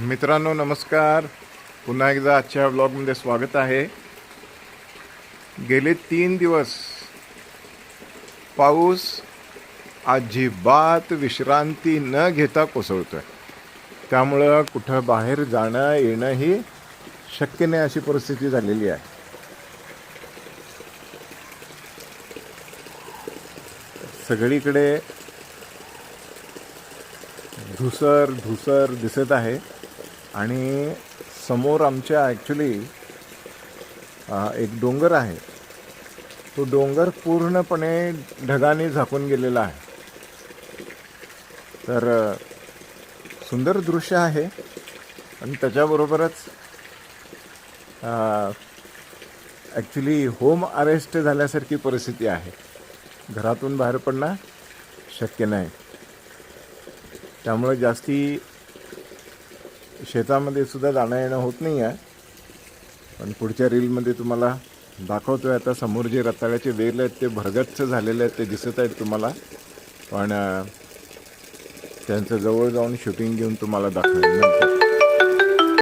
मित्रांनो नमस्कार. पुन्हा एकदा आजच्या ब्लॉगमध्ये स्वागत आहे. गेले तीन दिवस पाऊस अजिबात विश्रांती न घेता कोसळतो आहे त्यामुळं कुठं बाहेर जाणं येणंही शक्य नाही अशी परिस्थिती झालेली आहे. सगळीकडे धुसर धुसर दिसत आहे. आणि समोर आमच्या ॲक्च्युली एक डोंगर आहे. तो डोंगर पूर्णपणे ढगाने झाकून गेलेला आहे. तर सुंदर दृश्य आहे. आणि त्याच्याबरोबरच ॲक्च्युली होम अरेस्ट झाल्यासारखी परिस्थिती आहे. घरातून बाहेर पडणं शक्य नाही. त्यामुळे जास्ती शेतामध्ये सुद्धा जाणं येणं होत नाही आहे पण पुढच्या रीलमध्ये तुम्हाला दाखवतोय आता. समोर जे रताळ्याचे वेल आहेत ते भरगच्च झालेले आहेत ते दिसत आहेत तुम्हाला. पण त्यांचं जवळ जाऊन शूटिंग घेऊन तुम्हाला दाखवेल